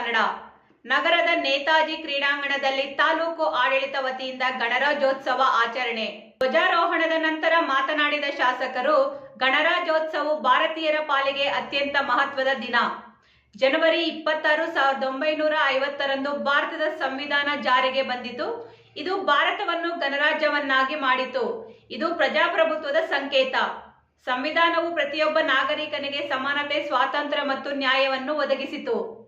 ಕನ್ನಡ. ನಗರದ ನೇತಾಜಿ ಕ್ರೀಡಾಂಗಣದಲ್ಲಿ ತಾಲೂಕು ಆಡಳಿತ ವತಿಯಿಂದ ಗಣರಾಜ್ಯೋತ್ಸವ ಆಚರಣೆ. ಧ್ವಜಾರೋಹಣದ ನಂತರ ಮಾತನಾಡಿದ ಶಾಸಕರು, ಗಣರಾಜ್ಯೋತ್ಸವವು ಭಾರತೀಯರ ಪಾಲಿಗೆ ಅತ್ಯಂತ ಮಹತ್ವದ ದಿನ. ಜನವರಿ ಇಪ್ಪತ್ತಾರು ಸಾವಿರದ ಒಂಬೈನೂರ ಐವತ್ತರಂದು ಭಾರತದ ಸಂವಿಧಾನ ಜಾರಿಗೆ ಬಂದಿತು. ಇದು ಭಾರತವನ್ನು ಗಣರಾಜ್ಯವನ್ನಾಗಿ ಮಾಡಿತು. ಇದು ಪ್ರಜಾಪ್ರಭುತ್ವದ ಸಂಕೇತ. ಸಂವಿಧಾನವು ಪ್ರತಿಯೊಬ್ಬ ನಾಗರಿಕನಿಗೆ ಸಮಾನತೆ, ಸ್ವಾತಂತ್ರ್ಯ ಮತ್ತು ನ್ಯಾಯವನ್ನು ಒದಗಿಸಿತು.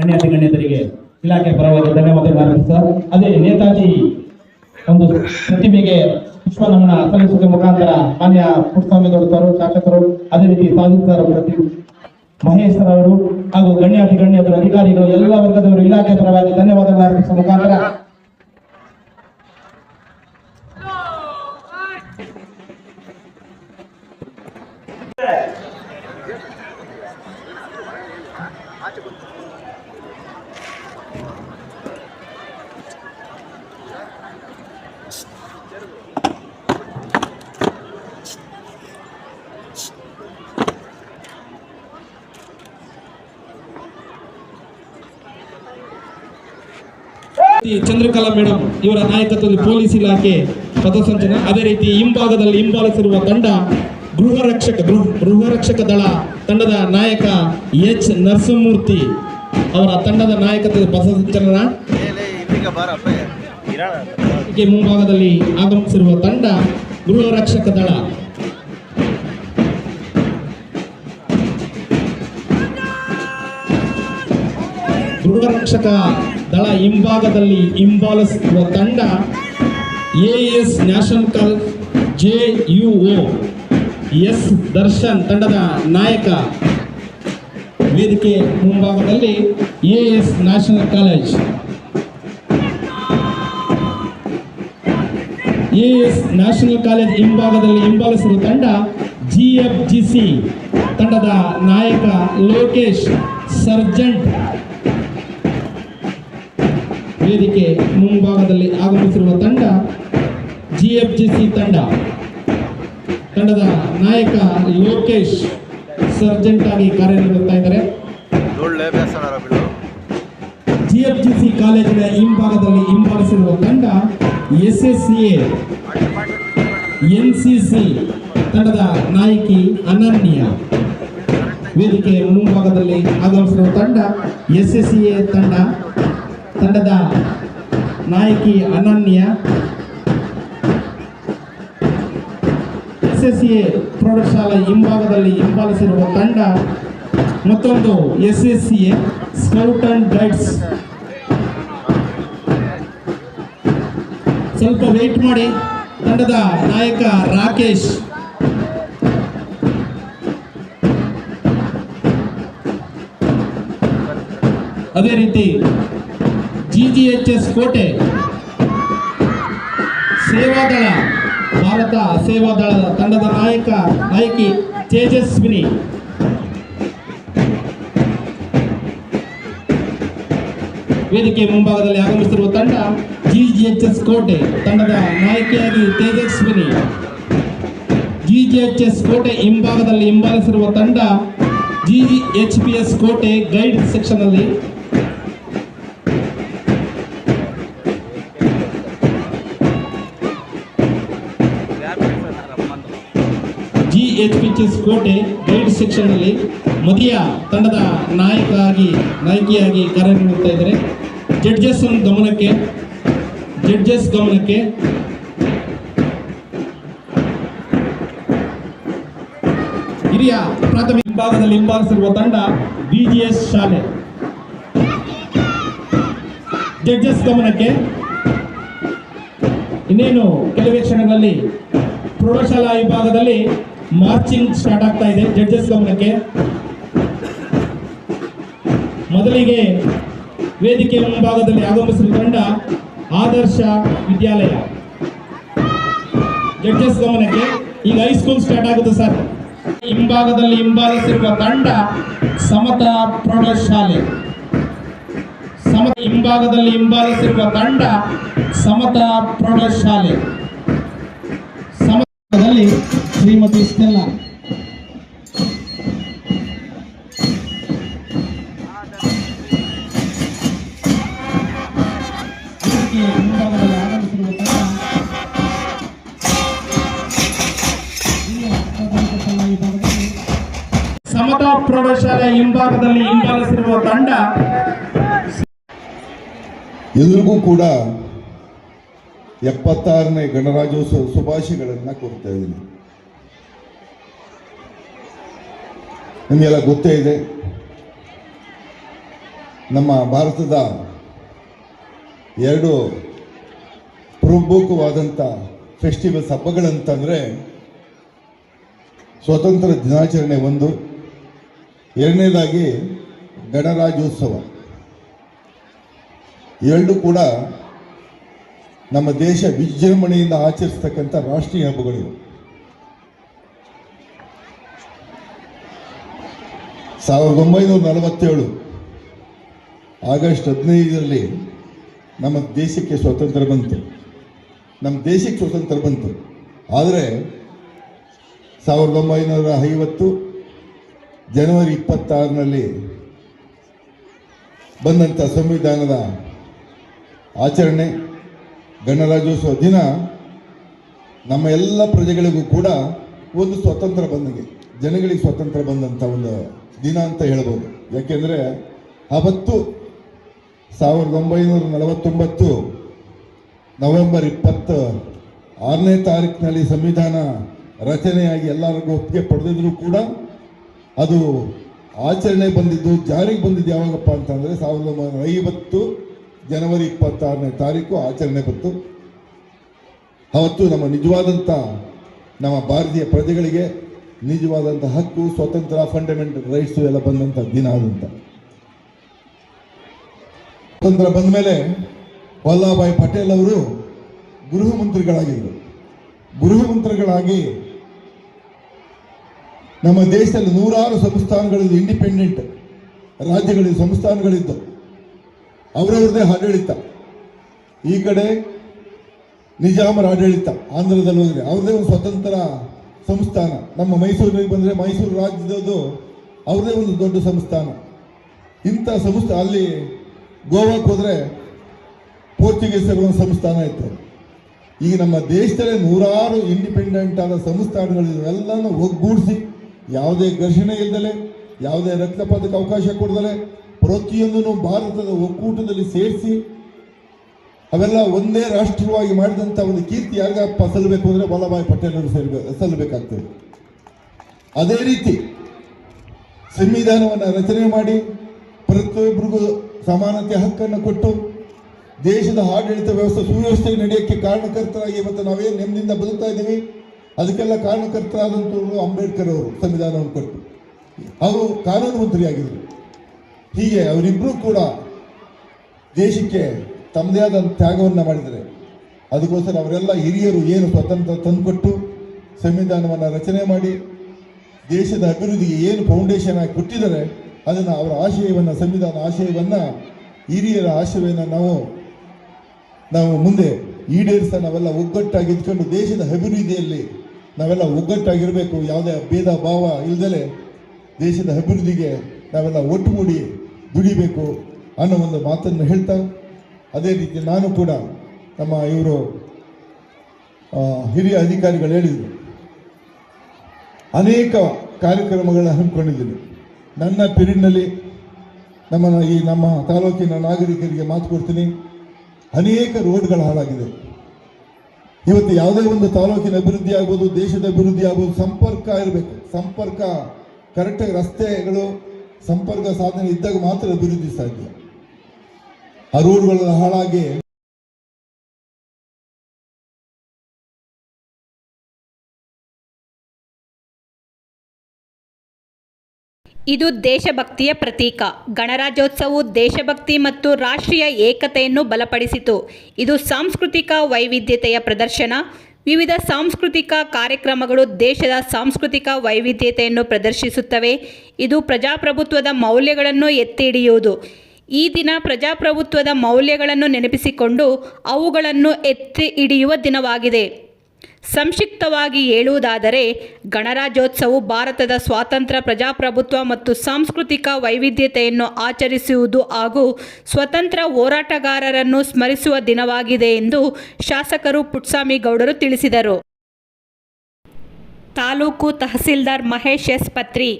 ಗಣ್ಯಾತಿ ಗಣ್ಯತರಿಗೆ ಇಲಾಖೆ ಪರವಾಗಿ ಧನ್ಯವಾದ ಸರ್ ಅದೇ ನೇತಾಜಿ ಒಂದು ಪ್ರತಿಮೆಗೆ ಪುಷ್ಪ ನಮನ ಸಲ್ಲಿಸುವ ಮುಖಾಂತರ ಮಾನ್ಯ ಪುಟ್ಟಸ್ವಾಮಿಗಳು ಗೌಡರು ಶಾಸಕರು, ಅದೇ ರೀತಿ ಸಾಧಿಸ್ತಾರ ಪ್ರತಿ ಮಹೇಶ್ವರ ಅವರು ಹಾಗೂ ಗಣ್ಯಾತಿ ಅಧಿಕಾರಿಗಳು, ಎಲ್ಲ ವರ್ಗದವರು ಇಲಾಖೆ ಪರವಾಗಿ ಧನ್ಯವಾದಗಳನ್ನು ಅರ್ಪಿಸುವ ಮುಖಾಂತರ ಈ ಚಂದ್ರಕಲಾ ಮೇಡಮ್ ಇವರ ನಾಯಕತ್ವದಲ್ಲಿ ಪೊಲೀಸ್ ಇಲಾಖೆ ಪಥಸಂಚಲನ. ಅದೇ ರೀತಿ ಹಿಂಭಾಗದಲ್ಲಿ ಹಿಂಬಾಲಿಸಿರುವ ತಂಡ ಗೃಹ ರಕ್ಷಕ ಗೃಹ ಗೃಹ ರಕ್ಷಕ ದಳ ತಂಡದ ನಾಯಕ ಎಚ್. ನರಸಿಂಹಮೂರ್ತಿ ಅವರ ತಂಡದ ನಾಯಕತ್ವದ ಪಥಸಂಚಲನ. ಮುಂಭಾಗದಲ್ಲಿ ಆಗಮಿಸಿರುವ ತಂಡ ಗೃಹ ರಕ್ಷಕ ದಳ. ಗೃಹ ರಕ್ಷಕ ದಳ ಹಿಂಭಾಗದಲ್ಲಿ ಹಿಂಬಾಲಿಸುವ ತಂಡ AS national college U S Darshan ತಂಡದ ನಾಯಕ. ವೇದಿಕೆ ಮುಂಭಾಗದಲ್ಲಿ AS national college S national college ಹಿಂಭಾಗದಲ್ಲಿ ಹಿಂಬಾಲಿಸಿರುವ ತಂಡ ಜಿ ಎಫ್ ಜಿ ಸಿ ತಂಡದ ನಾಯಕ ಲೋಕೇಶ್ ಸರ್ಜೆಂಟ್ ವೇದಿಕೆ ಮುಂಭಾಗದಲ್ಲಿ ಆಗಮಿಸಿರುವ ತಂಡ ಜಿಎಫ್ಜಿಸಿ ತಂಡ. ತಂಡದ ನಾಯಕ ಲೋಕೇಶ್ ಸರ್ಜೆಂಟ್ ಆಗಿ ಕಾರ್ಯನಿರ್ವಹಿಸ್ತಾ ಇದ್ದಾರೆ. ಜಿ ಎಫ್ ಜಿ ಸಿ ಕಾಲೇಜಿನ ಹಿಂಭಾಗದಲ್ಲಿ ಹಿಂಬಾಲಿಸಿರುವ ತಂಡ S S C N C C ತಂಡದ ನಾಯಕಿ ಅನನ್ಯ. ವೇದಿಕೆ ಮುಂಭಾಗದಲ್ಲಿ ಆಗಮಿಸಿರುವ ತಂಡ ಎಸ್ ಎಸ್ ಎ ತಂಡ. ತಂಡದ ನಾಯಕಿ ಅನನ್ಯ. ಎಸ್ ಎಸ್ ಎ ಪ್ರೌಢಶಾಲೆ ಹಿಂಭಾಗದಲ್ಲಿ ಹಿಂಬಾಲಿಸಿರುವ ತಂಡ ಮತ್ತೊಂದು S S C A scout and guides. ಸ್ವಲ್ಪ ವೇಟ್ ಮಾಡಿ, ತಂಡದ ನಾಯಕ ರಾಕೇಶ್. ಅದೇ ರೀತಿ ಜಿ ಜಿ ಎಚ್ ಎಸ್ ಕೋಟೆ. ಸೇವಾದಳ ಭಾರತ ಸೇವಾದಳದ ತಂಡದ ನಾಯಕ ನಾಯಕಿ ತೇಜಸ್ವಿನಿ. ವೇದಿಕೆ ಮುಂಭಾಗದಲ್ಲಿ ಆಗಮಿಸಿರುವ ತಂಡ G G H S Kote ತಂಡದ ನಾಯಕಿಯಾಗಿ Tejaswini. G G H S Kote ಹಿಂಭಾಗದಲ್ಲಿ ಹಿಂಬಾಲಿಸಿರುವ ತಂಡ G P S Kote guide section S Kote guide section ಅಲ್ಲಿ ಮದಿಯ ತಂಡದ ನಾಯಕ ಆಗಿ ನಾಯಕಿಯಾಗಿ ಕಾರ್ಯನಿರ್ವಹಿಸ್ತಾ ಇದ್ದಾರೆ. ಜಡ್ಜಸ್ ಗಮನಕ್ಕೆ ಜಡ್ಜಸ್ ಗಮನಕ್ಕೆ. ಹಿರಿಯ ಪ್ರಾಥಮಿಕ ವಿಭಾಗದಲ್ಲಿ ಹಿಂಬಾಲಿಸಿರುವ ತಂಡ ಬಿಜಿಎಸ್ ಶಾಲೆ. ಜಡ್ಜಸ್ ಗಮನಕ್ಕೆ. ಇನ್ನೇನು ಕೆಲವೇ ಕ್ಷಣಗಳಲ್ಲಿ ಪ್ರೌಢಶಾಲಾ ವಿಭಾಗದಲ್ಲಿ ಮಾರ್ಚಿಂಗ್ ಸ್ಟಾರ್ಟ್ ಆಗ್ತಾ ಇದೆ, ಜಡ್ಜಸ್ ಗಮನಕ್ಕೆ. ಮೊದಲಿಗೆ ವೇದಿಕೆ ಮುಂಭಾಗದಲ್ಲಿ ಆಗಮಿಸಿದ ತಂಡ ಆದರ್ಶ ವಿದ್ಯಾಲಯ. ಜಡ್ಜಸ್ ಗಮನಕ್ಕೆ. ಈಗ ಹೈಸ್ಕೂಲ್ ಸ್ಟಾರ್ಟ್ ಆಗುತ್ತೆ ಸರ್. ಹಿಂಭಾಗದಲ್ಲಿ ಹಿಂಬಾಲಿಸಿರುವ ತಂಡ ಸಮತಾ ಪ್ರೌಢಶಾಲೆ. ಸಮ ಹಿಂಭಾಗದಲ್ಲಿ ಹಿಂಬಾಲಿಸಿರುವ ತಂಡ ಸಮತಾ ಪ್ರೌಢಶಾಲೆ ಸಮತದಲ್ಲಿ ಶ್ರೀಮತಿ ಸ್ಟೆಲ್ಲಾ ಇದಕ್ಕೆ ಹಿಂಭಾಗದಲ್ಲಿ ಆಗಮಿಸಿರುವ ತಂಡ ಹಿರಿಯ ಪ್ರಾಥಮಿಕ ಶ್ರೀಮತಿ ಸ್ಟೆಲ್ಲ ಸಮತಾ ಪ್ರೌಢಶಾಲೆ ಹಿಂಭಾಗದಲ್ಲಿ ಹಿಂಬಾಲಿಸಿರುವ ತಂಡ ಎಲ್ರಿಗೂ ಕೂಡ ಎಪ್ಪತ್ತಾರನೇ ಗಣರಾಜ್ಯೋತ್ಸವ ಶುಭಾಶಯಗಳನ್ನು ಕೋರ್ತಾ ಇದ್ದೀನಿ. ನಿಮಗೆಲ್ಲ ಗೊತ್ತೇ ಇದೆ, ನಮ್ಮ ಭಾರತದ ಎರಡು ಪ್ರಮುಖವಾದಂಥ ಫೆಸ್ಟಿವಲ್ಸ್ ಹಬ್ಬಗಳಂತಂದರೆ ಸ್ವತಂತ್ರ ದಿನಾಚರಣೆ ಒಂದು, ಎರಡನೇದಾಗಿ ಗಣರಾಜ್ಯೋತ್ಸವ. ಎರಡು ಕೂಡ ನಮ್ಮ ದೇಶ ವಿಜೃಂಭಣೆಯಿಂದ ಆಚರಿಸ್ತಕ್ಕಂಥ ರಾಷ್ಟ್ರೀಯ ಹಬ್ಬಗಳಿವೆ ಸಾವಿರದ ಒಂಬೈನೂರ ನಲವತ್ತೇಳು ಆಗಸ್ಟ್ ಹದಿನೈದರಲ್ಲಿ ನಮ್ಮ ದೇಶಕ್ಕೆ ಸ್ವಾತಂತ್ರ್ಯ ಬಂತು. ನಮ್ಮ ದೇಶಕ್ಕೆ ಸ್ವಾತಂತ್ರ್ಯ ಬಂತು. ಆದರೆ ಸಾವಿರದ ಒಂಬೈನೂರ ಐವತ್ತು ಜನವರಿ ಇಪ್ಪತ್ತಾರರಲ್ಲಿ ಬಂದಂಥ ಸಂವಿಧಾನದ ಆಚರಣೆ ಗಣರಾಜ್ಯೋತ್ಸವ ದಿನ ನಮ್ಮ ಎಲ್ಲ ಪ್ರಜೆಗಳಿಗೂ ಕೂಡ ಒಂದು ಸ್ವತಂತ್ರ ಬಂದಿದೆ ಜನಗಳಿಗೆ ಸ್ವತಂತ್ರ ಬಂದಂಥ ಒಂದು ದಿನ ಅಂತ ಹೇಳ್ಬೋದು. ಯಾಕೆಂದರೆ ಅವತ್ತು ಸಾವಿರದ ಒಂಬೈನೂರ ನಲವತ್ತೊಂಬತ್ತು ನವೆಂಬರ್ ಇಪ್ಪತ್ತ ಆರನೇ ತಾರೀಕಿನಲ್ಲಿ ಸಂವಿಧಾನ ರಚನೆಯಾಗಿ ಎಲ್ಲರಿಗೂ ಒಪ್ಪಿಗೆ ಪಡೆದಿದ್ರು ಕೂಡ ಅದು ಆಚರಣೆ ಬಂದಿದ್ದು, ಜಾರಿಗೆ ಬಂದಿದ್ದು ಯಾವಾಗಪ್ಪ ಅಂತಂದರೆ ಸಾವಿರದ ಒಂಬೈನೂರ ಐವತ್ತು ಜನವರಿ ಇಪ್ಪತ್ತಾರನೇ ತಾರೀಕು ಆಚರಣೆ ಬಂತು. ಅವತ್ತು ನಮ್ಮ ನಿಜವಾದಂಥ ನಮ್ಮ ಭಾರತೀಯ ಪ್ರಜೆಗಳಿಗೆ ನಿಜವಾದಂಥ ಹಕ್ಕು ಸ್ವತಂತ್ರ ಫಂಡಮೆಂಟಲ್ ರೈಟ್ಸು ಎಲ್ಲ ಬಂದಂಥ ದಿನ ಅದಂತ ಸ್ವತಂತ್ರ ಬಂದ ಮೇಲೆ ವಲ್ಲಭಾಯಿ ಪಟೇಲ್ ಅವರು ಗೃಹ ಮಂತ್ರಿಗಳಾಗಿದ್ದರು. ಗೃಹ ಮಂತ್ರಿಗಳಾಗಿ ನಮ್ಮ ದೇಶದಲ್ಲಿ ನೂರಾರು ಸಂಸ್ಥಾನಗಳಲ್ಲಿ ಇಂಡಿಪೆಂಡೆಂಟ್ ರಾಜ್ಯಗಳಲ್ಲಿ ಸಂಸ್ಥಾನಗಳಿದ್ದು ಅವರವ್ರದ್ದೇ ಆಡಳಿತ. ಈ ಕಡೆ ನಿಜಾಮರ ಆಡಳಿತ ಆಂಧ್ರದಲ್ಲಿ ಹೋದರೆ ಅವ್ರದೇ ಒಂದು ಸ್ವತಂತ್ರ ಸಂಸ್ಥಾನ. ನಮ್ಮ ಮೈಸೂರಿಗೆ ಬಂದರೆ ಮೈಸೂರು ರಾಜ್ಯದದು ಅವ್ರದೇ ಒಂದು ದೊಡ್ಡ ಸಂಸ್ಥಾನ. ಇಂಥ ಸಂಸ್ಥೆ ಅಲ್ಲಿ ಗೋವಾಕ್ಕೆ ಹೋದರೆ ಪೋರ್ಚುಗೀಸರ ಒಂದು ಸಂಸ್ಥಾನ ಇತ್ತು. ಈಗ ನಮ್ಮ ದೇಶದಲ್ಲೇ ನೂರಾರು ಇಂಡಿಪೆಂಡೆಂಟ್ ಆದ ಸಂಸ್ಥಾನಗಳು ಎಲ್ಲನೂ ಒಗ್ಗೂಡಿಸಿ, ಯಾವುದೇ ಘರ್ಷಣೆ ಇಲ್ದಲೆ, ಯಾವುದೇ ರಕ್ತಪಾತಕ್ಕೆ ಅವಕಾಶ ಕೊಡದಲೆ ಪ್ರತಿಯೊಂದನ್ನು ಭಾರತದ ಒಕ್ಕೂಟದಲ್ಲಿ ಸೇರಿಸಿ ಅವೆಲ್ಲ ಒಂದೇ ರಾಷ್ಟ್ರವಾಗಿ ಮಾಡಿದಂಥ ಒಂದು ಕೀರ್ತಿ ಯಾರಿಗಪ್ಪ ಸಲ್ಲಬೇಕು ಅಂದರೆ ವಲ್ಲಭಾಯಿ ಪಟೇಲ್ ಅವರು ಸೇರ್ಬೇಕು ಸಲ್ಲಬೇಕಾಗ್ತದೆ. ಅದೇ ರೀತಿ ಸಂವಿಧಾನವನ್ನು ರಚನೆ ಮಾಡಿ ಪ್ರತಿಯೊಬ್ಬರಿಗೂ ಸಮಾನತೆ ಹಕ್ಕನ್ನು ಕೊಟ್ಟು ದೇಶದ ಆಡಳಿತ ವ್ಯವಸ್ಥೆ ಸುವ್ಯವಸ್ಥೆ ನಡೆಯೋಕ್ಕೆ ಕಾರಣಕರ್ತರಾಗಿ ಇವತ್ತು ನಾವೇನು ನೆಮ್ಮದಿಯಿಂದ ಬದುಕ್ತಾ ಇದ್ದೀವಿ, ಅದಕ್ಕೆಲ್ಲ ಕಾರಣಕರ್ತರಾದಂಥವ್ರು ಅಂಬೇಡ್ಕರ್ ಅವರು ಸಂವಿಧಾನವನ್ನು ಕೊಟ್ಟು. ಅವರು ಕಾನೂನು ಮಂತ್ರಿಯಾಗಿದ್ದರು. ಹೀಗೆ ಅವರಿಬ್ಬರೂ ಕೂಡ ದೇಶಕ್ಕೆ ತಮ್ಮದೇ ಆದ ತ್ಯಾಗವನ್ನು ಮಾಡಿದ್ದಾರೆ. ಅದಕ್ಕೋಸ್ಕರ ಅವರೆಲ್ಲ ಹಿರಿಯರು ಏನು ಸ್ವತಂತ್ರ ತಂದುಕೊಟ್ಟು ಸಂವಿಧಾನವನ್ನು ರಚನೆ ಮಾಡಿ ದೇಶದ ಅಭಿವೃದ್ಧಿಗೆ ಏನು ಫೌಂಡೇಶನ್ ಆಗಿ ಕೊಟ್ಟಿದ್ದಾರೆ, ಅದನ್ನು ಅವರ ಆಶಯವನ್ನು, ಸಂವಿಧಾನ ಆಶಯವನ್ನು, ಹಿರಿಯರ ಆಶಯವನ್ನು ನಾವು ನಾವು ಮುಂದೆ ಈಡೇರಿಸ ನಾವೆಲ್ಲ ಒಗ್ಗಟ್ಟಾಗಿ ಇದ್ಕೊಂಡು ದೇಶದ ಅಭಿವೃದ್ಧಿಯಲ್ಲಿ ನಾವೆಲ್ಲ ಒಗ್ಗಟ್ಟಾಗಿರಬೇಕು. ಯಾವುದೇ ಭೇದ ಭಾವ ಇಲ್ಲದೆ ದೇಶದ ಅಭಿವೃದ್ಧಿಗೆ ನಾವೆಲ್ಲ ಒಟ್ಟುಗೂಡಿ ದುಡಿಬೇಕು ಅನ್ನೋ ಒಂದು ಮಾತನ್ನು ಹೇಳ್ತಾ, ಅದೇ ರೀತಿ ನಾನು ಕೂಡ ನಮ್ಮ ಇವರು ಹಿರಿಯ ಅಧಿಕಾರಿಗಳು ಹೇಳಿದರು. ಅನೇಕ ಕಾರ್ಯಕ್ರಮಗಳನ್ನು ಹಮ್ಮಿಕೊಂಡಿದ್ದೀನಿ. ನನ್ನ ಪಿರಿಯಡ್ನಲ್ಲಿ ನಮ್ಮ ಈ ನಮ್ಮ ತಾಲೂಕಿನ ನಾಗರಿಕರಿಗೆ ಮಾತು ಕೊಡ್ತೀನಿ. ಅನೇಕ ರೋಡ್ಗಳು ಹಾಳಾಗಿದೆ. ಇವತ್ತು ಯಾವುದೇ ಒಂದು ತಾಲೂಕಿನ ಅಭಿವೃದ್ಧಿ ಆಗ್ಬೋದು, ದೇಶದ ಅಭಿವೃದ್ಧಿ ಆಗ್ಬೋದು, ಸಂಪರ್ಕ ಇರಬೇಕು. ಸಂಪರ್ಕ, ಕರೆಕ್ಟಾಗಿ ರಸ್ತೆಗಳು ಸಂಪರ್ಕ ಸಾಧನೆ ಇದ್ದಾಗ ಮಾತ್ರ ಅಭಿವೃದ್ಧಿ ಸಾಧ್ಯ. ಆ ರೋಡ್ಗಳ ಹಾಳಾಗಿ ಇದು ದೇಶಭಕ್ತಿಯ ಪ್ರತೀಕ. ಗಣರಾಜ್ಯೋತ್ಸವವು ದೇಶಭಕ್ತಿ ಮತ್ತು ರಾಷ್ಟ್ರೀಯ ಏಕತೆಯನ್ನು ಬಲಪಡಿಸಿತು. ಇದು ಸಾಂಸ್ಕೃತಿಕ ವೈವಿಧ್ಯತೆಯ ಪ್ರದರ್ಶನ. ವಿವಿಧ ಸಾಂಸ್ಕೃತಿಕ ಕಾರ್ಯಕ್ರಮಗಳು ದೇಶದ ಸಾಂಸ್ಕೃತಿಕ ವೈವಿಧ್ಯತೆಯನ್ನು ಪ್ರದರ್ಶಿಸುತ್ತವೆ. ಇದು ಪ್ರಜಾಪ್ರಭುತ್ವದ ಮೌಲ್ಯಗಳನ್ನು ಎತ್ತಿ ಹಿಡಿಯುವುದು ಈ ದಿನ ಪ್ರಜಾಪ್ರಭುತ್ವದ ಮೌಲ್ಯಗಳನ್ನು ನೆನಪಿಸಿಕೊಂಡು ಅವುಗಳನ್ನು ಎತ್ತಿ ಹಿಡಿಯುವ ದಿನವಾಗಿದೆ. ಸಂಕ್ಷಿಪ್ತವಾಗಿ ಹೇಳುವುದಾದರೆ, ಗಣರಾಜ್ಯೋತ್ಸವವು ಭಾರತದ ಸ್ವಾತಂತ್ರ್ಯ, ಪ್ರಜಾಪ್ರಭುತ್ವ ಮತ್ತು ಸಾಂಸ್ಕೃತಿಕ ವೈವಿಧ್ಯತೆಯನ್ನು ಆಚರಿಸುವುದು ಹಾಗೂ ಸ್ವತಂತ್ರ ಹೋರಾಟಗಾರರನ್ನು ಸ್ಮರಿಸುವ ದಿನವಾಗಿದೆ ಎಂದು ಶಾಸಕರು ಪುಟ್ಸ್ವಾಮಿ ಗೌಡರು ತಿಳಿಸಿದರು. ತಾಲೂಕು ತಹಸೀಲ್ದಾರ್ ಮಹೇಶ್ ಎಸ್ ಪತ್ರಿ,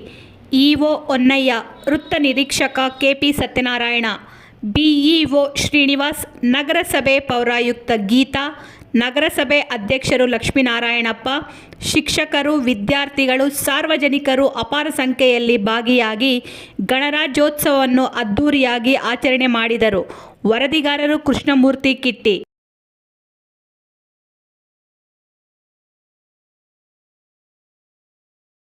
ಇಒ ಹೊನ್ನಯ್ಯ, ವೃತ್ತ ನಿರೀಕ್ಷಕ ಕೆಪಿ ಸತ್ಯನಾರಾಯಣ ಬಿಇಒ ಶ್ರೀನಿವಾಸ್, ನಗರಸಭೆ ಪೌರಾಯುಕ್ತ ಗೀತಾ, ನಗರಸಭೆ ಅಧ್ಯಕ್ಷರು ಲಕ್ಷ್ಮೀನಾರಾಯಣಪ್ಪ, ಶಿಕ್ಷಕರು, ವಿದ್ಯಾರ್ಥಿಗಳು, ಸಾರ್ವಜನಿಕರು ಅಪಾರ ಸಂಖ್ಯೆಯಲ್ಲಿ ಭಾಗಿಯಾಗಿ ಗಣರಾಜ್ಯೋತ್ಸವವನ್ನು ಅದ್ಧೂರಿಯಾಗಿ ಆಚರಣೆ ಮಾಡಿದರು. ವರದಿಗಾರರು ಕೃಷ್ಣಮೂರ್ತಿ ಕಿಟ್ಟಿ